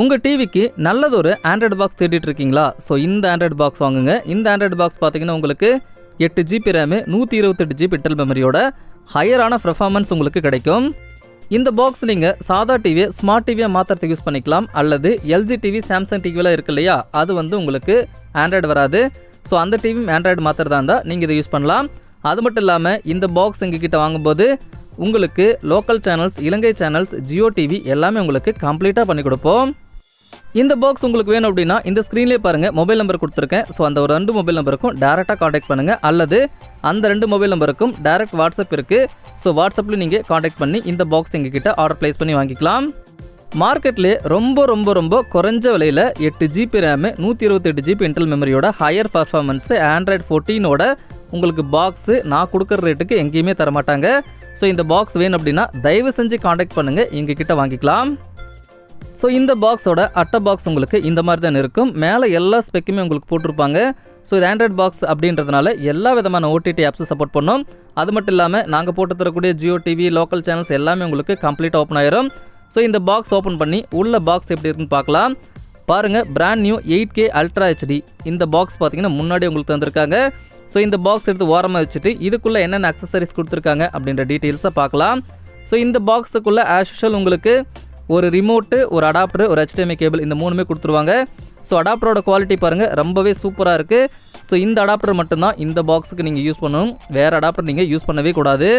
உங்கள் டிவிக்கு நல்லதொரு ஆண்ட்ராய்டு பாக்ஸ் தேடிட்டு இருக்கீங்களா ஸோ இந்த ஆண்ட்ராய்டு பாக்ஸ் வாங்குங்க. இந்த ஆண்ட்ராய்டு பாக்ஸ் பார்த்தீங்கன்னா உங்களுக்கு எட்டு ஜிபி ரேமு நூற்றி இருபத்தெட்டு ஜிபி இன்டர்னல் மெமரியோட ஹையரான பெர்ஃபார்மன்ஸ் உங்களுக்கு கிடைக்கும். இந்த பாக்ஸ் நீங்கள் சாதா டிவியை ஸ்மார்ட் டிவியை மாற்றுறதுக்கு யூஸ் பண்ணிக்கலாம். அல்லது எல்ஜி டிவி சாம்சங் டிவிலாம் இருக்கு இல்லையா? அது வந்து உங்களுக்கு ஆண்ட்ராய்டு வராது. ஸோ அந்த டிவியும் ஆண்ட்ராய்டு மாற்றுறதா இருந்தால் நீங்கள் இதை யூஸ் பண்ணலாம். அது மட்டும் இல்லாமல் இந்த பாக்ஸ் எங்ககிட்ட வாங்கும்போது உங்களுக்கு local channels Ilangai channels Jio TV எல்லாமே உங்களுக்கு கம்ப்ளீட்டாக பண்ணி கொடுப்போம். இந்த பாக்ஸ் உங்களுக்கு வேணும் அப்படின்னா இந்த ஸ்க்ரீன்லேயே பாருங்கள் மொபைல் நம்பர் கொடுத்துருக்கேன். ஸோ அந்த ஒரு ரெண்டு மொபைல் நம்பருக்கும் டேரெக்டாக காண்டாக்ட் பண்ணுங்கள் அல்லது அந்த ரெண்டு மொபைல் நம்பருக்கும் டேரெக்ட் வாட்ஸ்அப் இருக்குது ஸோ வாட்ஸ்அப்பில் நீங்கள் காண்டாக்ட் பண்ணி இந்த பாக்ஸ் எங்ககிட்ட ஆர்டர் ப்ளேஸ் பண்ணி வாங்கிக்கலாம். மார்க்கெட்லேயே ரொம்ப ரொம்ப ரொம்ப குறைஞ்ச விலையில் எட்டு ஜிபி ரேமு நூற்றி இருபத்தெட்டு ஜிபி இன்டல் மெமரியோட ஹையர் பர்ஃபார்மன்ஸு ஆண்ட்ராய்டு ஃபோர்டீனோட உங்களுக்கு பாக்ஸு நான் கொடுக்குற ரேட்டுக்கு எங்கேயுமே தர மாட்டாங்க ஸோ இந்த பாக்ஸ் வேணும் அப்படின்னா தயவு செஞ்சு காண்டாக்ட் பண்ணுங்கள் எங்ககிட்ட வாங்கிக்கலாம். ஸோ இந்த பாக்ஸோட அட்டை பாக்ஸ் உங்களுக்கு இந்த மாதிரி தான் இருக்கும். மேலே எல்லா ஸ்பெக்குமே உங்களுக்கு போட்டிருப்பாங்க. ஸோ இது ஆண்ட்ராய்ட் பாக்ஸ் அப்படின்றதுனால எல்லா விதமான ஓடிடி ஆப்ஸும் சப்போர்ட் பண்ணோம். அது மட்டும் இல்லாமல் நாங்கள் போட்டு தரக்கூடிய ஜியோ டிவி லோக்கல் சேனல்ஸ் எல்லாமே உங்களுக்கு கம்ப்ளீட் ஓப்பன் ஆயிரும். ஸோ இந்த பாக்ஸ் ஓப்பன் பண்ணி உள்ள பாக்ஸ் எப்படி இருக்குன்னு பார்க்கலாம். பாருங்கள் brand new eight K ultra HD இந்த பாக்ஸ் பார்த்தீங்கன்னா முன்னாடி உங்களுக்கு தந்திருக்காங்க. ஸோ இந்த பாக்ஸ் எடுத்து ஓரமாக வச்சுட்டு இதுக்குள்ளே என்னென்ன அக்சசரிஸ் கொடுத்துருக்காங்க அப்படின்ற டீட்டெயில்ஸை பார்க்கலாம். ஸோ இந்த பாக்ஸுக்குள்ளே ஆஸ் யூஷுவல் உங்களுக்கு ஒரு ரிமோட்டு ஒரு அடாப்டர் ஒரு ஹெச்டிஎம்ஐ கேபிள் இந்த மூணுமே கொடுத்துருவாங்க. ஸோ அடாப்டரோட குவாலிட்டி பாருங்கள் ரொம்பவே சூப்பராக இருக்குது ஸோ இந்த அடாப்டர் மட்டும்தான் இந்த பாக்ஸுக்கு நீங்கள் யூஸ் பண்ணணும். வேறு அடாப்டர் நீங்கள் யூஸ் பண்ணவே கூடாது.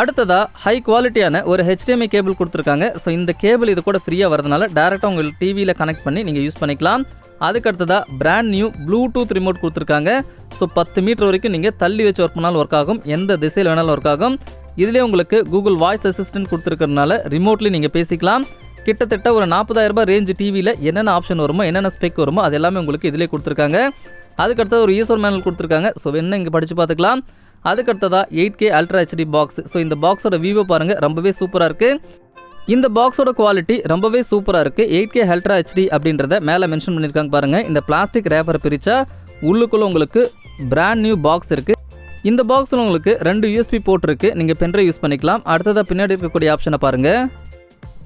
அடுத்ததாக ஹை குவாலிட்டியான ஒரு ஹெச்டிஎம்ஐ கேபிள் கொடுத்துருக்காங்க. ஸோ இந்த கேபிள் இது கூட ஃப்ரீயாக வரதுனால டேரெக்டாக உங்கள் டிவியில் கனெக்ட் பண்ணி நீங்கள் யூஸ் பண்ணிக்கலாம். அதுக்கு அடுத்ததாக பிராண்ட் நியூ ப்ளூடூத் ரிமோட் கொடுத்துருக்காங்க. ஸோ பத்து மீட்டர் வரைக்கும் நீங்கள் தள்ளி வச்சு ஒர்க் பண்ணாலும் ஒர்க் ஆகும். எந்த திசையில் வேணாலும் ஒர்க் ஆகும். இதுலேயே உங்களுக்கு கூகுள் வாய்ஸ் அசிஸ்டன்ட் கொடுத்துருக்கறனால ரிமோட்லி நீங்கள் பேசிக்கலாம். கிட்டத்தட்ட ஒரு 40000 ரூபாய் ரேஞ்ச் டிவியில் என்னென்ன ஆப்ஷன் வருமோ என்னென்ன ஸ்பெக் வருமோ அது எல்லாமே உங்களுக்கு இதிலே கொடுத்துருக்காங்க. அதுக்கடுத்தது ஒரு யூசர் மேனல் கொடுத்துருக்காங்க. ஸோ என்ன இங்கே படித்து பார்த்துக்கலாம். அதுக்கடுத்ததாக eight K ultra HD box so இந்த பாக்ஸோட விவோ பாருங்கள் ரொம்பவே சூப்பராக இருக்குது இந்த பாக்ஸோட குவாலிட்டி ரொம்பவே சூப்பராக இருக்குது எயிட் கே அல்ட்ரா ஹெச்டி அப்படின்றத மேலே மென்ஷன் பண்ணியிருக்காங்க பாருங்கள் இந்த பிளாஸ்டிக் ரேப்பர் பிரித்தா உள்ளுக்குள்ளே உங்களுக்கு பிராண்ட் நியூ பாக்ஸ் இருக்குது இந்த பாக்ஸில் உங்களுக்கு ரெண்டு யூஎஸ்பி போட்டிருக்கு நீங்கள் பென்ட்ரைவ் யூஸ் பண்ணிக்கலாம். அடுத்ததாக பின்னாடி இருக்கக்கூடிய ஆப்ஷனை பாருங்கள்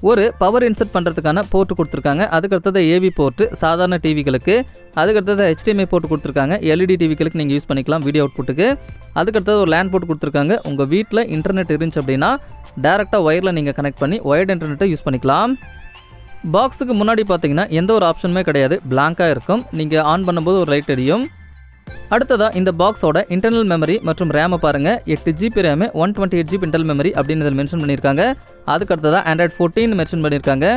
ஒரு பவர் இன்சர்ட் பண்ணுறதுக்கான போர்ட் கொடுத்துருக்காங்க. அதுக்கடுத்தது ஏவி போர்ட்டு சாதாரண டிவிகளுக்கு அதுக்கடுத்தது ஹெச்டிஎம்ஐ போர்ட் கொடுத்துருக்காங்க. எல்இடி டிவிகளுக்கு நீங்கள் யூஸ் பண்ணிக்கலாம் வீடியோ அவுட்புட்டுக்கு அதுக்கடுத்தது ஒரு லேண்ட் போர்ட் கொடுத்துருக்காங்க. உங்கள் வீட்டில் இன்டர்நெட் இருந்துச்சு அப்படின்னா டேரெக்டாக ஒயரில் நீங்கள் கனெக்ட் பண்ணி ஒயர்ட் இன்டர்நெட்டை யூஸ் பண்ணிக்கலாம். பாக்ஸுக்கு முன்னாடி பார்த்தீங்கன்னா எந்த ஒரு ஆப்ஷனுமே கிடையாது. பிளாங்காக இருக்கும். நீங்கள் ஆன் பண்ணும்போது ஒரு லைட் எரியும். அடுத்ததாக இந்த பாக்ஸோட இன்டர்னல் மெமரி மற்றும் ரேமை பாருங்கள் எட்டு GB RAM one twenty eight GB internal memory அப்படின்னு இதில் மென்ஷன் பண்ணியிருக்காங்க. அதுக்கு அடுத்ததாக ஆண்ட்ராய்ட் ஃபோர்டீன் மென்ஷன் பண்ணியிருக்காங்க.